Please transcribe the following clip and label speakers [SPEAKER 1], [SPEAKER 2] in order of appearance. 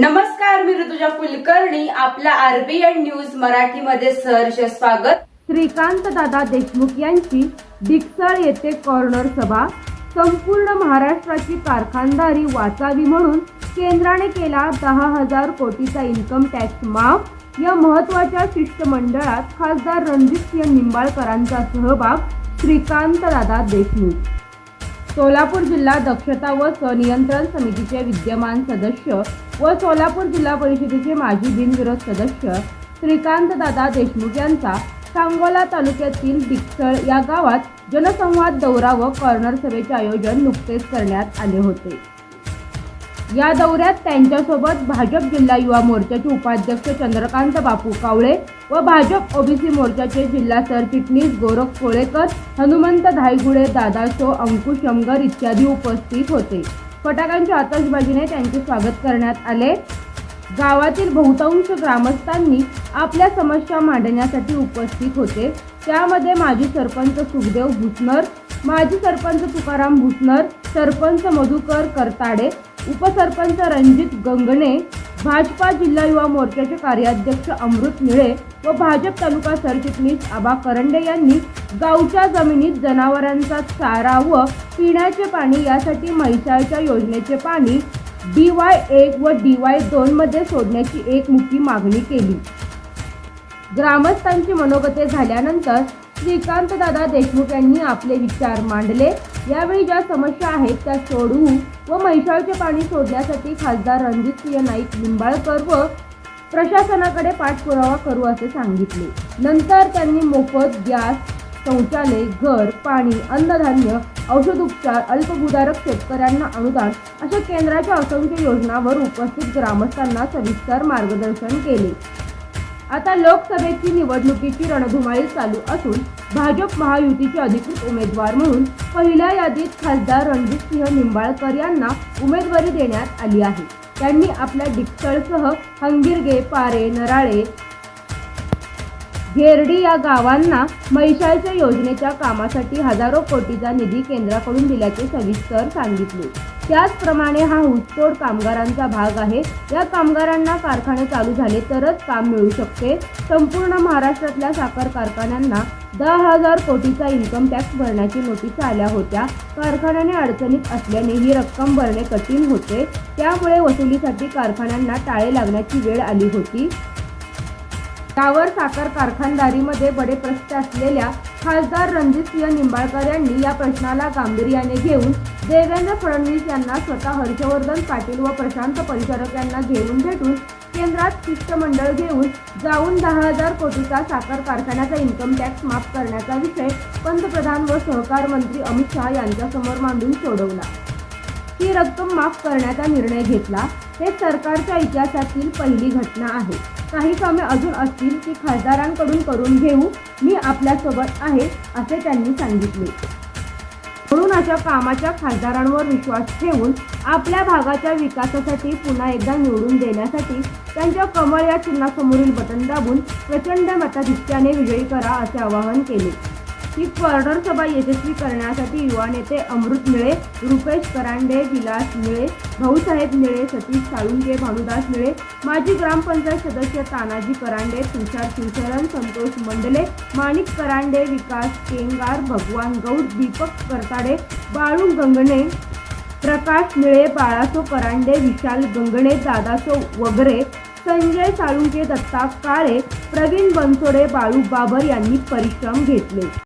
[SPEAKER 1] नमस्कार मी ऋतुजा कुलकर्णी. आपल्या RBN news मराठीमध्ये सहर्ष स्वागत.
[SPEAKER 2] श्रीकांत दादा देशमुख यांची डिकसळ येथे कॉर्नर सभा. संपूर्ण महाराष्ट्राची कारखानदारी वाचावी म्हणून केंद्राने केला दहा हजार कोटीचा इन्कम टॅक्स माफ. या महत्त्वाच्या शिष्टमंडळात खासदार रणजितसिंह निंबाळकरांचा सहभाग श्रीकांत दादा देशमुख. सोलापूर जिल्हा दक्षता व संनियंत्रण समितीचे विद्यमान सदस्य व सोलापूर जिल्हा परिषदेचे माजी बिनविरोध सदस्य श्रीकांत दादा देशमुख यांचा सांगोला तालुक्यातील डिक्सळ या गावात जनसंवाद दौरा व कॉर्नर सभेचे आयोजन नुकतेच करण्यात आले होते. या दौऱ्यात त्यांच्यासोबत भाजप जिल्हा युवा मोर्चाचे उपाध्यक्ष चंद्रकांत बापू कावळे व भाजप ओबीसी मोर्चाचे जिल्हा सरचिटणीस गोरख कोळेकर हनुमंत धायगुडे दादा शो अंकुश शमगर इत्यादी उपस्थित होते. फटाक्यांच्या आतषबाजीने त्यांचे स्वागत करण्यात आले. गावातील बहुतांश ग्रामस्थांनी आपल्या समस्या मांडण्यासाठी उपस्थित होते. त्यामध्ये माजी सरपंच सुखदेव भुसनर माजी सरपंच तुकाराम भुसनर सरपंच मधुकर करताडे उपसरपंच रणजित गंगणे भाजपा जिल्हा युवा मोर्चाचे कार्याध्यक्ष अमृत निळे व भाजप तालुका सरचिटणीस आबा करंडे यांनी गावच्या जमिनीत जनावरांचा चारा व पिण्याचे पाणी यासाठी म्हैसाळच्या योजनेचे पाणी डी वाय एक व डी वाय दोन मध्ये सोडण्याची एकमुखी मागणी केली. ग्रामस्थांची मनोगते झाल्यानंतर श्रीकांत दादा देशमुख यांनी आपले विचार मांडले. यावेळी ज्या समस्या आहेत त्या सोडवू व म्हैसाळचे पाणी सोडण्यासाठी खासदार रणजितसिंह नाईक निंबाळकर व प्रशासनाकडे पाठपुरावा करू असे सांगितले. नंतर त्यांनी मोफत गॅस शौचालय घर पाणी अन्नधान्य औषध उपचार अल्पभूधारक शेतकऱ्यांना अनुदान अशा केंद्राच्या असंख्य योजनांवर उपस्थित ग्रामस्थांना सविस्तर मार्गदर्शन केले. आता लोकसभेची निवडणुकीची रणधुमाळी चालू असून भाजप महायुतीचे अधिकृत उमेदवार म्हणून पहिल्या यादीत खासदार रणजितसिंह निंबाळकर यांना उमेदवारी देण्यात आली आहे. त्यांनी आपल्या डिक्सळसह हंगिरगे पारे नराळे घेरडी या गावांना महिषाच्या योजनेच्या कामासाठी हजारो कोटीचा निधी केंद्राकडून दिल्याचे सविस्तर सांगितले. त्याचप्रमाणे हा ऊसतोड कामगारांचा भाग आहे. या कामगारांना कारखाने चालू झाले तरच काम मिळू शकते. संपूर्ण महाराष्ट्रातल्या साखर कारखान्यांना दहा हजार कोटीचा इन्कम टॅक्स भरण्याची नोटीस आल्या होत्या. कारखान्याने अडचणीत असल्याने ही रक्कम भरणे कठीण होते. त्यामुळे वसुलीसाठी कारखान्यांना टाळे लागण्याची वेळ आली होती. त्यावर साखर कारखानदारीमध्ये बडे प्रश्न असलेल्या खासदार रणजितसिंह निंबाळकर यांनी या प्रश्नाला गांभीर्याने घेऊन देवेंद्र फडणवीस यांना स्वतः हर्षवर्धन पाटील व प्रशांत परिचारक यांना घेऊन भेटून केंद्रात शिष्टमंडळ घेऊन जाऊन दहा हजार कोटीचा साखर कारखान्याचा इन्कम टॅक्स माफ करण्याचा विषय पंतप्रधान व सहकार मंत्री अमित शहा यांच्यासमोर मांडून सोडवला. ही रक्कम माफ करण्याचा निर्णय घेतला हे सरकारच्या इतिहासातील पहिली घटना आहे. काही कामे अजून असतील ती खासदारांकडून करून घेऊ मी आपल्यासोबत आहे असे त्यांनी सांगितले. म्हणून अशा कामाच्या खासदारांवर विश्वास ठेवून आपल्या भागाच्या विकासासाठी पुन्हा एकदा निवडून देण्यासाठी त्यांच्या कमळ या चिन्हासमोरील बटन दाबून प्रचंड मताधिक्याने विजयी करा असे आवाहन केले. ही कॉर्डर सभा यशस्वी करण्यासाठी युवा नेते अमृत निळे रुपेश करांडे विलास निळे भाऊसाहेब निळे सतीश साळुंके भानुदास निळे माजी ग्रामपंचायत सदस्य तानाजी करांडे तुषार शिवशरण संतोष मंडले माणिक करांडे विकास केंगार भगवान गौड दीपक करताडे बाळू गंगणे प्रकाश निळे बाळासो करांडे विशाल गंगणे दादासो वगैरे संजय साळुंके दत्ता काळे प्रवीण बनसोडे बाळू बाबर यांनी परिश्रम घेतले.